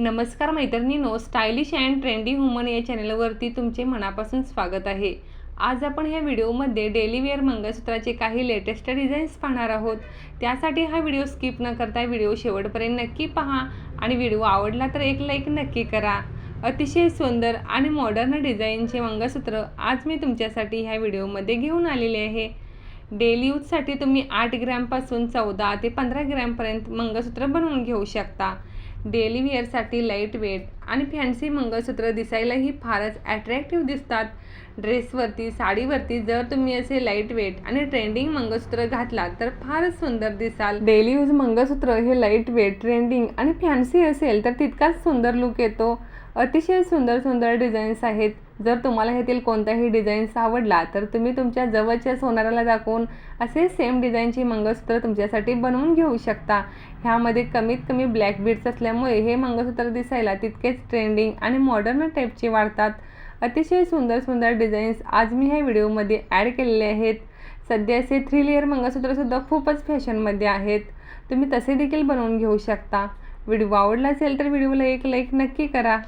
नमस्कार मैत्रिणींनो stylish and trendy woman या चॅनलवरती तुमचे मनापासून स्वागत आहे. आज आपण ह्या व्हिडिओमध्ये डेली वेअर मंगळसूत्राचे काही लेटेस्ट डिझाईन्स पाहणार आहोत. त्यासाठी हा व्हिडिओ स्किप न करता व्हिडिओ शेवटपर्यंत नक्की पहा आणि व्हिडिओ आवडला तर एक लाईक नक्की करा. अतिशय सुंदर आणि मॉडर्न डिझाईनचे मंगळसूत्र आज मी तुमच्यासाठी ह्या व्हिडिओमध्ये घेऊन आलेले आहे. डेली यूजसाठी तुम्ही आठ ग्रॅमपासून चौदा ते पंधरा ग्रॅमपर्यंत मंगळसूत्र बनवून घेऊ शकता. डेली वेअरसाठी लाइट वेट आणि फॅन्सी मंगळसूत्र दिसायलाही फारच ॲट्रॅक्टिव्ह दिसतात. ड्रेसवरती साडीवरती जर तुम्ही असे लाइट वेट आणि ट्रेंडिंग मंगळसूत्र घातलात तर फारच सुंदर दिसाल. डेली यूज मंगळसूत्र हे लाइट वेट ट्रेंडिंग आणि फॅन्सी असेल तर तितकाच सुंदर लुक येतो. अतिशय सुंदर सुंदर डिझाईन्स आहेत. जर तुम्हाला ह्यातील कोणताही डिझाईन्स आवडला तर तुम्ही तुमच्या जवळच्या सोनाराला दाखवून असे सेम डिझाईनची मंगळसूत्र तुमच्यासाठी बनवून घेऊ शकता. ह्यामध्ये कमीत कमी ब्लॅक बीड्स असल्यामुळे हे मंगळसूत्र दिसायला तितकेच ट्रेंडिंग आणि मॉडर्न टाईपचे वाढतात. अतिशय सुंदर सुंदर डिझाईन्स आज मी ह्या व्हिडिओमध्ये ॲड केलेले आहेत. सध्या असे थ्री लेअर मंगळसूत्रसुद्धा खूपच फॅशनमध्ये आहेत. तुम्ही तसे देखील बनवून घेऊ शकता. व्हिडिओ आवडला असेल तर व्हिडिओला एक लाईक नक्की करा.